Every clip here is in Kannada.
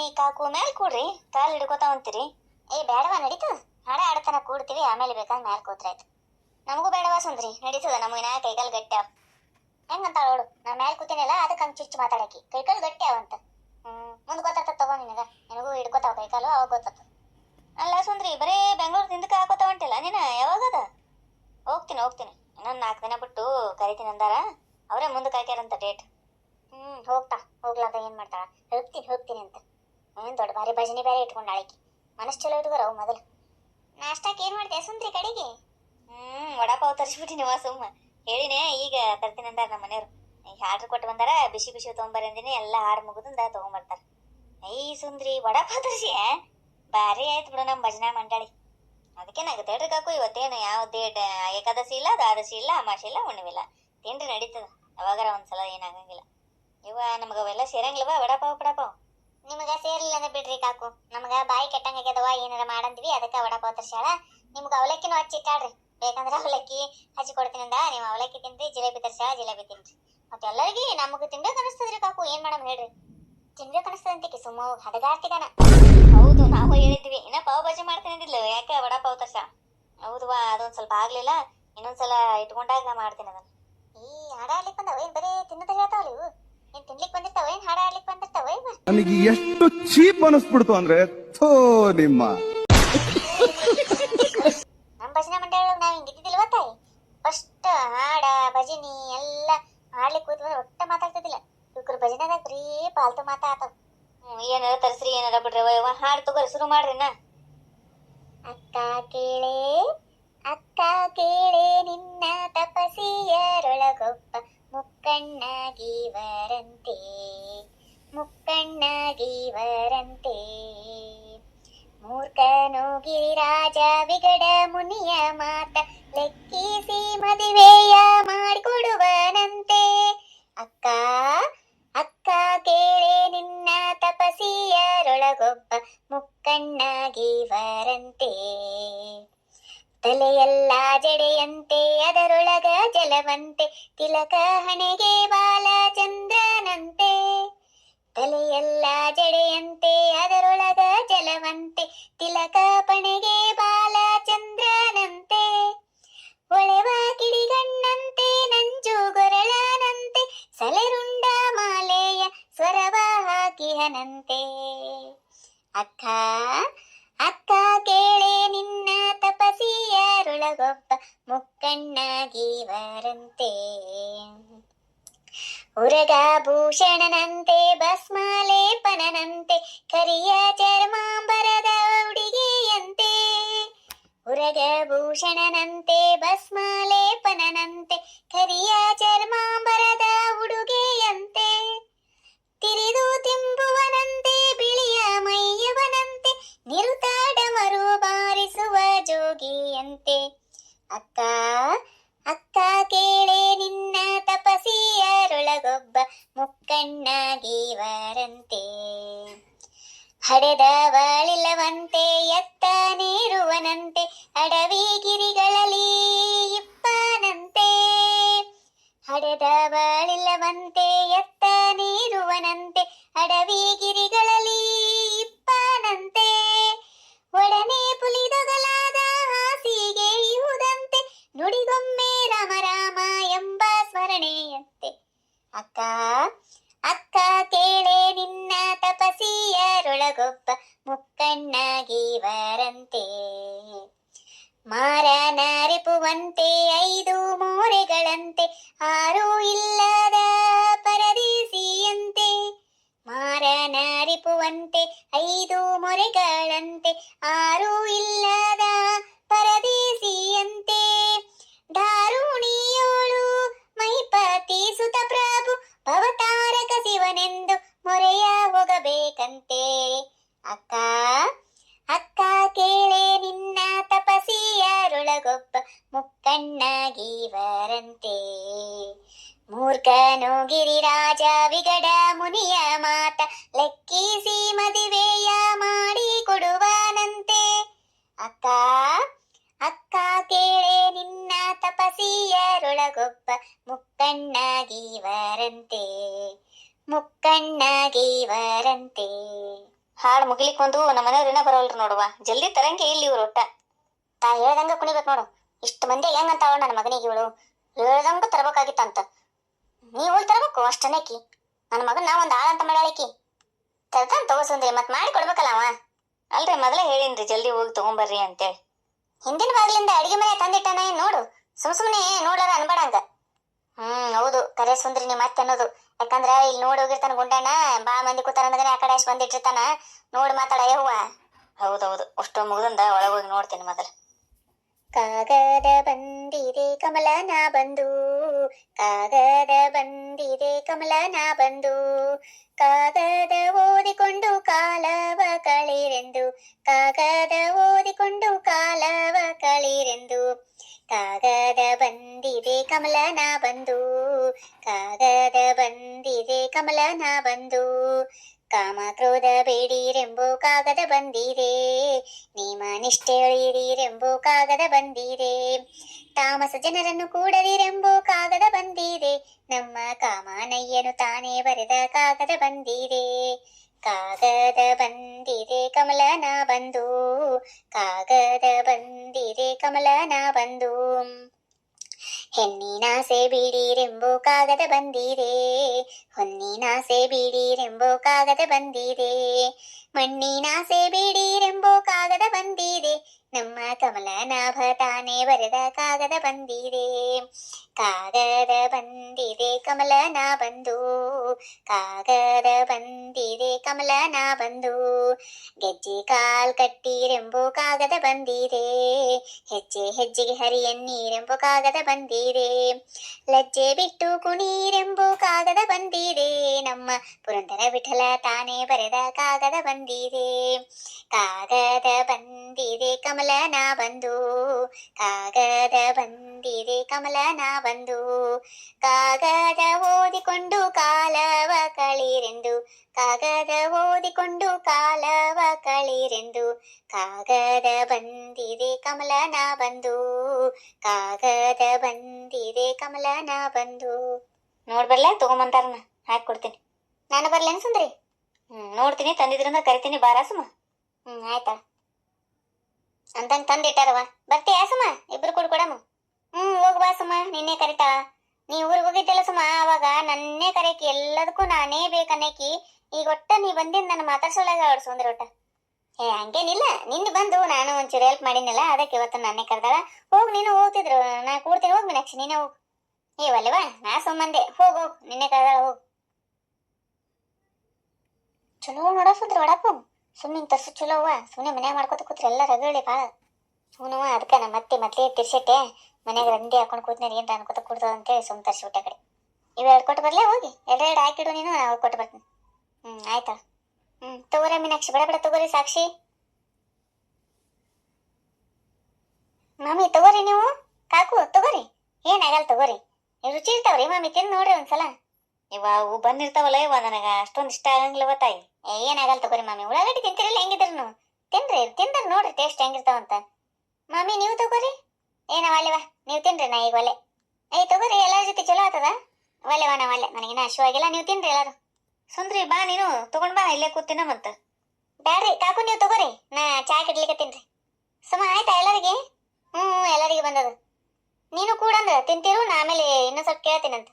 ಮಾಮಿ ಕಾಕು ಮೇಲೆ ಕೂಡ್ರಿ ಕಾಲ್ ಹಿಡ್ಕೋತಾವಂತೀರಿ ಏ, ಬೇಡವಾ, ನಡೀತು. ಹಾಡ ಆಡತನ ಕೂಡ್ತೀವಿ, ಆಮೇಲೆ ಬೇಕಾದ್ರೆ ಮ್ಯಾಲ್ ಕೂತ್ರಾಯ್ತು. ನಮಗೂ ಬೇಡವಾ ಸುಂದ್ರಿ, ನಡೀತದ ನಮಗೆ ನಾ ಕೈಕಾಲು ಗಟ್ಟಿ ಅವ ಹೆಂಗಂತ ನೋಡು ನಾ ಮ್ಯಾಲ್ ಕೂತೀನಲ್ಲ, ಅದಕ್ಕೆ ಹಂಗೆ ಚುಚ್ಚು ಮಾತಾಡಕಿ ಕೈಕಾಲು ಗಟ್ಟಿ ಅವಂತ ಹ್ಮ್, ಮುಂದೆ ಗೊತ್ತಾಗ್ತದ ತಗೋ ನಿನಗ. ನಿನಗೂ ಹಿಡ್ಕೋತಾವ ಕೈಕಾಲು, ಅವಾಗ ಗೊತ್ತಾಗ್ತದ. ಅಲ್ಲ ಸುಂದ್ರಿ, ಬರೇ ಬೆಂಗಳೂರು ಹಿಂದಕ್ಕೆ ಹಾಕೋತ ಹೊಂಟಿಲ್ಲ ನೀನ ಯಾವಾಗದ ಹೋಗ್ತೀನಿ ಹೋಗ್ತೀನಿ. ಇನ್ನೊಂದು ನಾಲ್ಕು ದಿನ ಬಿಟ್ಟು ಕರಿತೀನಿ ಅಂದಾರ. ಅವರೇ ಮುಂದಕ್ಕೆ ಹಾಕ್ಯಾರಂತ ಡೇಟ್ ಹ್ಞೂ ಹೋಗ್ತಾ ಹೋಗ್ಲಾರ್ದ ಏನು ಮಾಡ್ತಾಳ? ಹೋಗ್ತೀನಿ ಹೋಗ್ತೀನಿ ಅಂತ. ಏನ್ ದೊಡ್ಡ ಭಾರಿ ಭಜನೆ ಬೇರೆ ಇಟ್ಕೊಂಡು ಆಳಿಕಿ ಮನಸ್ಸು ಚಲೋ ಇಟ್ಕೋರ ಅವು ಮೊದಲು. ನಾಷ್ಟಕ್ಕೆ ಏನು ಮಾಡಿದೆ ಸುಂದ್ರಿ ಕಡೆಗೆ? ಹ್ಞೂ ವಡಾಪಾವ್ ತರಿಸ್ಬಿಟ್ಟಿನಿ ವಾ ಸುಮ್ಮ. ಹೇಳಿನೇ ಈಗ ತರ್ತೀನಿ ಅಂದಾರ ನಮ್ಮ ಮನೆಯವರು. ಈಗ ಆರ್ಡರ್ ಕೊಟ್ಟು ಬಂದಾರ, ಬಿಸಿ ಬಿಸಿ ತೊಗೊಂಬರಿ ಎಲ್ಲ ಹಾಡು ಮುಗಿದಿಂದ ತೊಗೊಂಬರ್ತಾರೆ. ಐ ಸುಂದ್ರಿ, ವಡಾಪಾವ್ ತರಿಸಿ ಭಾರಿ ಆಯ್ತು ಬಿಡು ನಮ್ಮ ಭಜನಾ ಮಂಡಳಿ. ಅದಕ್ಕೆ ನಂಗೆ ತೇಡ್ರಿ ಕಾಕು ಇವತ್ತೇನು ಯಾವ ಡೇಟ್ ಏಕಾದಶಿ ಇಲ್ಲ, ದ್ವಾದಶಿ ಇಲ್ಲ ಅಮಾಶಿ ಇಲ್ಲ ಹುಣ್ಣಿವಿಲ್ಲ ತಿಂಡ್ರಿ ನಡೀತದ. ಯಾವಾಗಾರ ಒಂದ್ಸಲ ಏನಾಗಂಗಿಲ್ಲ ಇವ ನಮ್ಗೆ ಅವೆಲ್ಲ ಸೇರಂಗಿಲ್ಲ ವಡಾಪಾವ್, ಪಡಾಪಾವ್. ನಿಮಗ ಸೇರ್ಲಿಲ್ಲ ಅಂದ್ರೆ ಬಿಡ್ರಿ ಕಾಕು. ನಮಗ ಬಾಯಿ ಕೆಟ್ಟಂಗಾಗ್ಯದವ ಏನಾರ ಮಾಡಂದ್ವಿ, ಅದಕ್ಕೆ ವಡಾಪಾವ್ ತರ್ಸ್ಯಾಳ ನಿಮ್ಗೆ ಅವಲಕ್ಕಿನೂ ಹಚ್ಚಿಟ್ಟಾಡ್ರಿ ಬೇಕಂದ್ರೆ ಅವಲಕ್ಕಿ ಹಚ್ಚಿ ಕೊಡ್ತೀನಿ ಅಂದ. ನೀವು ಅವಲಕ್ಕಿ ತಿನ್ರಿ, ಜಿಲೇಬಿ ತರ್ಸ್ಯಾಳ, ಜಿಲೇಬಿ ತಿನ್ರಿ. ಮತ್ತೆ ಎಲ್ಲರಿಗೆ ನಮಗ ತಿನ್ಬೇಕು ಅನಿಸ್ತದ್ರಿ ಕಾಕು. ಏನ್ ಮಾಡಮ್ ಹೇಳ್ರಿ? ತಿನ್ಬೇಕು ಅನಿಸ್ತದಂತೆ ಸುಮ್ಮ ಹದಗಾಡ್ತಿದಾನ. ಹೌದು, ನಾವು ಹೇಳಿದ್ವಿ. ಇನ್ನ ಪಾವ್ ಭಾಜಿ ಮಾಡ್ತೀನಿ ಅಂದಿದ್ಲು. ಯಾಕೆ ವಡಾಪಾವ್ ತರ್ಸ ಹೌದುವಾ ಅದೊಂದ್ ಸ್ವಲ್ಪ ಆಗ್ಲಿಲ್ಲ. ಇನ್ನೊಂದ್ಸಲ ಇಟ್ಕೊಂಡಾಗ ಮಾಡ್ತೀನಿ ಅದನ್ನ. ಈ ಆಡ್ಲಿಕ್ ಬಂದವ ಏನ್ ಬರೀ ತಿನ್ನದ ಹೇಳ್ತಾವಲ್ಲ ಇವು. ನನಗೆ ಎಷ್ಟು ಚೀಪ್ ಅನಿಸ್ಬಿಡ್ತು ಅಂದ್ರೆ ಥೋ ನಿಮ್ಮ. ನಮ್ಮ ಭಜನಾ ಮಂಡಳಿ ನಾವು ಹಿಂಗಿದ್ದಿಲ್ವ ತಾಯಿ ಫಸ್ಟ್ ಹಾಡ ಭಜನಿ ಎಲ್ಲ ಹಾಡ್ಲಿಕ್ ಕೂತ್ ಬಂದ್ರೆ ಒಟ್ಟ ಮಾತಾಡ್ತಿದ್ದಿಲ್ಲ. ಇವ್ರ ಭಜನೆದಾಗ ಬರೀ ಪಾಲ್ತು ಮಾತಾಡ್ತಾವ ಏನಾರ ತರ್ಸ್ರಿ ಏನಾರ ಬಿಡ್ರಿ ಹಾಡ್ ತಗೋರಿ ಶುರು ಮಾಡ್ರಿ ನಾ. ಅಕ್ಕ ಕೇಳೆ ಮುಕ್ಕಣ್ಣಗಿವರಂತೆ ಮುಕ್ಕಣ್ಣಗಿವರಂತೆ ಮೂರ್ಖನು ಗಿರಿರಾಜ ವಿಗಡ ಮುನಿಯ ಮಾತ ಲೆಕ್ಕಿಸಿ ಮದುವೆಯ ಮಾಡಿಕೊಡುವನಂತೆ ಜಡೆಯಂತೆ ಅದರೊಳಗ ಜಲವಂತೆ, ತಿಲಕ ಪಣೆಗೆ ಬಾಲಚಂದ್ರನಂತೆ. ಒಳೆವ ಕಿಡಿಗಣ್ಣಂತೆ, ನಂಜು ಗೊರಳನಂತೆ, ಸಲೆರುಂಡ ಮಾಲೆಯ ಸ್ವರವ ಹಾಕಿಹನಂತೆ. ಅಕ್ಕ ಅಕ್ಕ ಕೇಳೆ, ನಿನ್ನ ತಪಸಿಯರೊಳಗೊಬ್ಬ ಮುಕ್ಕಣ್ಣಗಿವರಂತೆ ಉರಗ ಭೂಷಣನಂತೆ ಭಸ್ಮಾಲೇಪನಂತೆ ಕರಿಯ ಚರ್ಮಾಂಬರದ ಹುಡುಗಿಯಂತೆ ಉರಗ ಭೂಷಣನಂತೆ ಮುಕ್ಕಣ್ಣಗಿವರಂತೆ ಹಡೆದವಳಿಲ್ಲವಂತೆ ಎತ್ತ ನೀರುವನಂತೆ ಅಡವಿ ಗಿರಿಗಳಲ್ಲಿ ಇಪ್ಪನಂತೆ. ಹಡೆದವಳಿಲ್ಲವಂತೆ ಎತ್ತ ನೀರುವನಂತೆ ಅಡವಿ ಗಿರಿಗಳಲ್ಲಿ ಇಪ್ಪನಂತೆ. ಮಾರನರಿಪುವಂತೆ ಐದು ಮೋರೆಗಳಂತೆ, ಆರು ಇಲ್ಲದ ಪರದೇಸಿಯಂತೆ. ಮಾರನರಿಪುವಂತೆ ಐದು ಮೊರೆಗಳಂತೆ, ಆರು ಇಲ್ಲದ ಪರದೇಸಿಯಂತೆ. ಧಾರುಣಿಯೋಳು ಮೈಪತಿ ಸುತ ಪ್ರಭು, ಭವತಾರಕ ಶಿವನೆಂದು ಮೊರೆಯ ಹೋಗಬೇಕಂತೆ. ಅಕ್ಕ ಅಕ್ಕ ಕೇಳೆ ನಿನ್ನ ತಪಸಿಯರೊಳಗೊಬ್ಬ ಮುಕ್ಕಣ್ಣಗಿವರಂತೆ. ಮೂರ್ಖನು ಗಿರಿರಾಜ ವಿಗಡ ಮುನಿಯ ಮಾತ ಲೆಕ್ಕಿಸಿ ಮದುವೆಯ ಮಾಡಿ ಕೊಡುವನಂತೆ. ಅಕ್ಕ ಅಕ್ಕ ಕೇಳೆ ನಿನ್ನ ತಪಸಿಯರೊಳಗೊಬ್ಬ ಮುಕ್ಕಣ್ಣಗಿವರಂತೆ. ಮುಕ್ಕಣ್ಣಗಿವರಂತೆ. ಹಾಡು ವರಂತೆ ಹಾಡು ನಮ್ಮ ಮನೆಯವ್ರಿನ ಬರೋಲ್ರಿ ನೋಡುವ. ಜಲ್ದಿ ತರಂಗೆ ಇಲ್ಲಿ ಇವ್ರು ಒಟ್ಟ. ತಾ ಹೇಳ್ದಂಗ ಕುಣಿಬೇಕು ನೋಡು. ಇಷ್ಟು ಮಂದಿ ಹೆಂಗಂತಾವ ನನ್ನ ಮಗನಿಗೆ ಇವಳು? ಹೇಳ್ದಂಗ ತರಬೇಕಾಗಿತ್ತಂತ. ನೀವು ತರಬೇಕು ಅಷ್ಟನೇಕಿ ನನ್ನ ಮಗನ್ ಒಂದು ಆಳಂತ ಮಾಡ್ಯಾಳಿಕಿ ತರ್ತಾನ ತಗೋಸಂದ್ರಿ ಮತ್ ಮಾಡಿ ಕೊಡ್ಬೇಕಲ್ಲ ಅವ. ಅಲ್ರಿ ಮೊದಲೇ ಹೇಳಿನ್ರಿ, ಜಲ್ದಿ ಹೋಗಿ ತಗೊಂಬರ್ರಿ ಅಂತೇಳಿ. ಹಿಂದಿನ ಬಾಗಿಲಿಂದ ಅಡಿಗೆ ಮನೆ ತಂದಿಟ್ಟನ ನೋಡು? ಸುಮ್ ಸುಮ್ನೆ ನೋಡಾರ ಅನ್ಬೇಡಂಗ. ಹ್ಮ್, ಹೌದು ಕರೆ ಸುಂದ್ರಿ ನೀ ಮತ್ತೆ ಅನ್ನೋದು. ಯಾಕಂದ್ರ ಇಲ್ಲಿ ನೋಡಿ ಹೋಗಿರ್ತಾನ ಗುಂಡಣ್ಣ, ಬಾ ಮಂದಿ ಕೂತಾರ ಅನ್ನೋದನ್ನ ಆ ಕಡೆ ಅಷ್ಟು ಬಂದಿಟ್ಟಿರ್ತಾನ. ನೋಡಿ ಮಾತಾಡ, ಯವ್ವ. ಹೌದೌದು ಅಷ್ಟು ಮುಗ್ದಂದ ಒಳಗೋಗಿ ನೋಡ್ತೀನಿ ಮೊದಲು ಕಾಗದ ಬಂದಿದೆ ಕಮಲನ ಬಂದು ಕಾಗದ ಬಂದಿದೆ ಕಮಲನ ಬಂದು ಕಾಗದ ಓದಿಕೊಂಡು ಕಾಲವ ಕಳಿರೆಂದು ಕಾಗದ ಓದಿಕೊಂಡು ಕಾಲವ ಕಳಿರೆಂದು ಕಾಗದ ಬಂದಿದೆ ಕಮಲನ ಬಂದು ಕಾಗದ ಬಂದಿದೆ ಕಮಲನ ಬಂದು ಕಾಮ ಕ್ರೋಧ ಬೇಡಿರೆಂಬೋ ಕಾಗದ ಬಂದಿದೆ ನಿಯಮ ನಿಷ್ಠೆ ಅಳಿಯಿರೆಂಬೋ ಕಾಗದ ಬಂದಿದೆ ತಾಮಸ ಜನರನ್ನು ಕೂಡದಿರೆಂಬೋ ಕಾಗದ ಬಂದಿದೆ ನಮ್ಮ ಕಾಮನಯ್ಯನು ತಾನೇ ಬರೆದ ಕಾಗದ ಬಂದಿದೆ ಕಾಗದ ಬಂದಿದೆ ಕಮಲನ ಬಂದು. ಕಾಗದ ಬಂದಿದೆ ಕಮಲನ ಬಂದು. ಹೆಣ್ಣಿನಾಸೆ ಬಿಡಿರೆಂಬೋ ಕಾಗದ ಬಂದಿದೆ ಹೊನ್ನಿನಾಸೆ ಬಿಡಿರೆಂಬೋ ಕಾಗದ ಬಂದಿದೆ ಮಣ್ಣಿನಾಸೆ ಬಿಡಿರೆಂಬೋ ಕಾಗದ ಬಂದಿದೆ ನಮ್ಮ ಕಮಲನಾಭ ತಾನೇ ಬರೆದ ಕಾಗದ ಬಂದಿದೆ ಕಾಗದ ಬಂದಿದೆ ಕಮಲನ ಬಂದು ಕಾಗದ ಬಂದಿದೆ ಕಮಲನ ಬಂದು ಗೆಜ್ಜೆ ಕಾಲ್ ಕಟ್ಟಿರೆಂಬೋ ಕಾಗದ ಬಂದಿದೆ ಹೆಜ್ಜೆ ಹೆಜ್ಜೆಗೆ ಹರಿಯನ್ನೀರೆಂಬೋ ಕಾಗದ ಬಂದಿದೆ ಲಜ್ಜೆ ಬಿಟ್ಟು ಕುಣೀರೆಂಬೋ ಕಾಗದ ಬಂದಿದೆ ನಮ್ಮ ಪುರಂದರ ವಿಠಲ ತಾನೇ ಬರೆದ ಕಾಗದ ಬಂದಿದೆ ಕಾಗದ ಬಂದಿದೆ ಕಮಲನ ಬಂದು ಕಾಗದ ಬಂದಿದೆ ಕಮಲನ ಬಂದು ಕಾಗದ ಓದಿಕೊಂಡು ಕಾಲವ ಕಳಿರೆಂದು ಕಾಗದ ಓದಿಕೊಂಡು ಕಾಲವ ಕಳಿರೆಂದು ಕಾಗದ ಬಂದಿದೆ ಕಮಲನ ಬಂದು ಕಾಗದ ಬಂದಿದೆ ಕಮಲನ ಬಂದು ನೋಡ್ಬರ್ಲ ತಗೊಂಬಂತಾರನ ಹಾಕಿ ಕೊಡ್ತೀನಿ ನಾನು ಬರ್ಲೇನು ಸುಂದ್ರಿ ನೋಡ್ತೀನಿ, ತಂದಿದ್ರಿಂದ ಕರಿತೀನಿ, ಬಾರ ಸುಮ. ಹ್ಮ್, ಆಯ್ತಾ? ಅಂತಂಗ್ ತಂದಿಟ್ಟಾರವ ಬರ್ತೀಯ ಸುಮ? ಇಬ್ರು ಕೂಡ ಕೊಡಮ್ಮ ಹ್ಮ್, ಹೋಗ್ ಬಾ ಸುಮ, ನಿನ್ನೆ ಕರಿತಾಳ ನೀ ಊರಿಗೆ ಹೋಗಿದ್ದಲ್ಲ ಸುಮ ಅವಾಗ ನನ್ನೇ ಕರೆಯಕಿ ಎಲ್ಲದಕ್ಕೂ ನಾನೇ ಬೇಕನ್ನಕಿ, ಈಗ ಒಟ್ಟ ನೀ ಬಂದಿದ್ ನನ್ನ ಮಾತಾಡ್ಸೋಳಾಗ ಅವ್ರು ಸುಂದ್ರ ಒಟ್ಟ. ಏ ಹಂಗೇನಿಲ್ಲ ನಿನ್ನ ಬಂದು ನಾನು ಒಂಚೂರು ಹೆಲ್ಪ್ ಮಾಡಿನಲ್ಲ ಅದಕ್ಕೆ ಇವತ್ತು ನಾನೇ ಕರೆದಾಳ. ಹೋಗ್, ನೀನು ಹೋಗ್ತಿದ್ರು. ನಾ ಕೂಡ್ತೀನಿ, ಹೋಗ್ ಮೀನಾಕ್ಷಿ, ನೀನೇ ಹೋಗ್. ಏ ಅಲ್ಲವಾ ನಾ ಸುಮ್ಮಂದೆ ಹೋಗ್ ಹೋಗ್, ನಿನ್ನೆ ಕರೆದಾಳ, ಹೋಗ್. ಚಲೋ ನೋಡ ಸುಂದ್ರ ಒಡಪ್ಪು ಸುಮ್ಮನೆ ತರ್ಸು ಚಲೋ ಅವ್ವ. ಸುಮ್ಮನೆ ಮನ್ಯಾಗ ಮಾಡ್ಕೊತ ಕೂತ್ರಿ ಎಲ್ಲ ರಗಳಿ ಭಾಳ ಸುಮ್ಮನವ ಅದಕ್ಕೆ ನಮ್ಮ ಮತ್ತೆ ಮತ್ತೆ ತಿರ್ಸಿಟ್ಟೆ. ಮನ್ಯಾಗ ರಂಡಿ ಹಾಕೊಂಡು ಕೂತ್ನಾರ ಏನು ಅನ್ಕೋತ ಕೂಡ್ತದ ಅಂತೇಳಿ ಸುಮ್ಮನೆ ತರ್ಸಿಬಿಟ್ಟೆ ಕಡೆ. ಇವೆರಡು ಕೊಟ್ಟು ಬರ್ಲೇ ಹೋಗಿ. ಎರಡೆರಡು ಹಾಕಿಡು ನೀನು, ನಾವು ಕೊಟ್ಟು ಬರ್ತೀನಿ. ಹ್ಞೂ ಆಯ್ತಾ? ಹ್ಞೂ ತಗೋರಿ ಮೀನಾಕ್ಷಿ. ಬೇಡ ಬೇಡ, ತಗೋರಿ ಸಾಕ್ಷಿ. ಮಾಮಿ, ತಗೋರಿ ನೀವು. ಕಾಕು, ತಗೋರಿ. ಏನಾಗಲ್ಲ ತಗೋರಿ. ರುಚಿ ಇರ್ತಾವ್ರಿ ಮಾಮಿ. ತಿಂದು ನೋಡ್ರಿ ಒಂದ್ಸಲ. ಇವ ಅವು ಬಂದಿರ್ತಾವಲ್ಲ ಇವ ನನಗ ಅಷ್ಟೊಂದು ಇಷ್ಟ ಆಗಂಗಿಲ್ಲವ ತಾಯಿ ಏನಾಗಲ್ಲ ತಗೋರಿ ಮಾಮಿ, ಉಳ್ಳಾಗಡ್ಡಿ ತಿಂತಿರಲ್ಲ ಹೆಂಗಿದ್ರು ತಿನ್ರಿ, ತಿಂದ್ರೆ ನೋಡ್ರಿ ಟೇಸ್ಟ್ ಹೆಂಗಿರ್ತಾವಂತ ಮಾಮಿ, ನೀವು ತಗೋರಿ. ಏನವ ಅಲ್ಲಿವ ನೀವು ತಿನ್ರಿ, ನಾ ಈಗ ಒಲೆ ಏಯ್ ತಗೋರಿ, ಎಲ್ಲರ ಜೊತೆ ಚಲೋ ಆತದ ಒಲೆವ ನಾ ಒಲೆ ನನಗಿನ್ನ ಹಶುವಾಗಿಲ್ಲ ನೀವು ತಿನ್ರಿ ಎಲ್ಲಾರು. ಸುಂದ್ರಿ, ಬಾ ನೀನು, ತಗೊಂಡ್ ಬಾ, ಇಲ್ಲೇ ಕೂತಿನ ಬ್ಯಾಡ್ರಿ, ಕಾಕು, ನೀವು ತಗೋರಿ, ನಾ ಚಾ ಕಿಡ್ಲಿಕ್ಕೆ ತಿನ್ರಿ. ಸುಮ, ಆಯ್ತಾ ಎಲ್ಲರಿಗೆ? ಹ್ಞೂ ಎಲ್ಲರಿಗೆ ಬಂದದ. ನೀನು ಕೂಡಂದ್ರ ತಿಂತೀರು, ನಾ ಆಮೇಲೆ ಇನ್ನೂ ಸ್ವಲ್ಪ ಕೇಳ್ತೀನಂತ.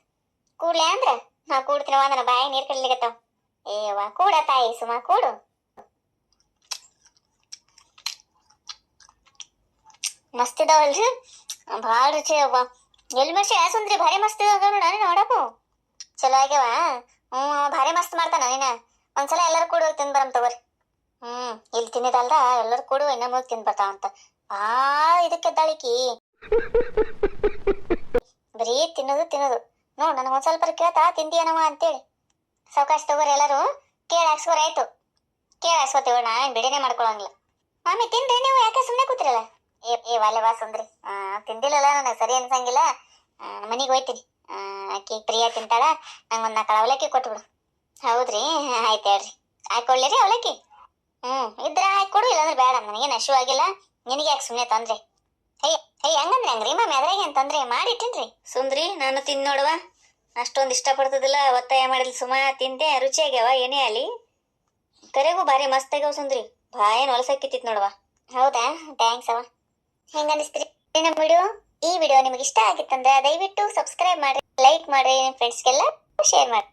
ಕೂಡ್ಲೆ ಅಂದ್ರ? ನಾ ಕೂಡ್ತೀನವ ನನ್ನ ಬಾಯಿ ನೀರ್ ಕಡ್ಲಿಕತ್ತಾವ. ಏವ ಕೂಡ ತಾಯಿ, ಸುಮ, ಕೂಡು. ಮಸ್ತ್ ಇದಾವಲ್ರಿ ಭಾಳ ರುಚಿ ಅವ ಎಲ್ಲಿ ಮರ್ಸಿ ಸುಂದ್ರಿ ಭಾರಿ ಮಸ್ತ್ ಇದಾವ ನೋಡ ನೋಡಪ್ಪು ಚಲೋ ಆಗ್ಯಾವ? ಹ್ಞೂ ಭಾರಿ ಮಸ್ತ್ ಮಾಡ್ತಾನ ನೀನ. ಒಂದ್ಸಲ ಎಲ್ಲರೂ ಕೂಡ ಹೋಗಿ ತಿಂದ್ ಬರಮ್ ತಗೋರಿ. ಹ್ಮ್, ಇಲ್ಲಿ ತಿನ್ನಿದಲ್ದ ಎಲ್ಲರೂ ಕೂಡ ಇನ್ನೊಮ್ಮೆ ಹೋಗಿ ತಿಂದ್ ಬರ್ತಾವಂತ ಭಾಳ ಇದಕ್ಕೆ ಎದ್ದಾಳಿಕಿ ಬರೀ ತಿನ್ನೋದು ತಿನ್ನೋದು. ನೋಡ್ ನನಗೆ ಒಂದ್ ಸ್ವಲ್ಪ ಕೇಳ್ತಾ ತಿಂದಿಯನವ ಅಂತೇಳಿ. ಸಾವಕಾಶ ತಗೋರಿ ಎಲ್ಲರೂ. ಕೇಳಿ, ಹಾಕ್ಸ್ಕೋರಿ, ಆಯ್ತು. ಕೇಳಿ, ಹಾಕ್ಸ್ಕೋತೀವಿ ನಾ ಏನ್ ಬಿಡಿನೇ ಮಾಡ್ಕೊಳಂಗಿಲ್ಲ. ಮಾಮಿ ತಿಂದ್ರಿ ನೀವು, ಯಾಕೆ ಸುಮ್ಮನೆ ಕೂತಿರಲ್ಲ? ಏ ಏ, ವಾಲೆ ಬಾ ಸುಂದ್ರಿ. ತಿಂದಿಲ್ಲಲ್ಲ, ನನಗೆ ಸರಿ ಅನ್ಸಂಗಿಲ್ಲ. ಮನೆಗೆ ಹೋಯ್ತೀನಿ. ಆಕಿ ಪ್ರಿಯಾ ತಿಂತಾಳ ನಂಗೊಂದು ನಾಲ್ಕು ಅವಲಕ್ಕಿ ಕೊಟ್ಬಿಡು. ಹೌದ್ರಿ? ಆಯ್ತು ಹೇಳ್ರಿ. ಹಾಕೊಳ್ಳಿರಿ ಅವಲಕ್ಕಿ? ಹ್ಞೂ ಇದ್ರೆ ಹಾಕಿ ಕೊಡು, ಇಲ್ಲಾಂದ್ರೆ ಬೇಡ. ನನಗೇನು ಹಶು ಆಗಿಲ್ಲ. ನಿನಗೆ ಯಾಕೆ ಸುಮ್ಮನೆ ತೊಂದ್ರೆ? ಹೇ ಹೇ ಹಂಗಂದ್ರೆ ಹಂಗ್ರಿ. ಮ್ಯಾಮ್ ಅದ್ರಾಗ ಏನ್ ತೊಂದ್ರೆ? ಮಾಡಿಟ್ಟಿನ್ರಿ ಸುಂದ್ರಿ ನಾನು ತಿನ್ ನೋಡುವ. ಅಷ್ಟೊಂದು ಇಷ್ಟಪಡ್ತದಿಲ್ಲ ಒತ್ತಾಯ ಮಾಡಿಲ್ಲ ಸುಮ. ತಿಂದೆ ರುಚಿಯಾಗ್ಯಾವ ಏನೇ ಅಲ್ಲಿ ಕರೆಗೂ ಭಾರಿ ಮಸ್ತ್ ಆಗ್ಯಾವ ಸುಂದ್ರಿ. ಬಾಯೇನ್ ಹೊಲಸಕ್ಕಿತ್ತಿತ್ ನೋಡುವ. ಹೌದಾ? ಥ್ಯಾಂಕ್ಸ್ ಅವ ಹೆಂಗ ಅನಿಸ್ತ್ರಿ? ನಮ್ಮ ವಿಡಿಯೋ ಈ ವಿಡಿಯೋ ನಿಮ್ಗೆ ಇಷ್ಟ ಆಗಿತ್ತಂದ್ರೆ ದಯವಿಟ್ಟು ಸಬ್ಸ್ಕ್ರೈಬ್ ಮಾಡಿ ಲೈಕ್ ಮಾಡಿ ನಿಮ್ಮ ಫ್ರೆಂಡ್ಸ್ಗೆಲ್ಲ ಶೇರ್ ಮಾಡಿ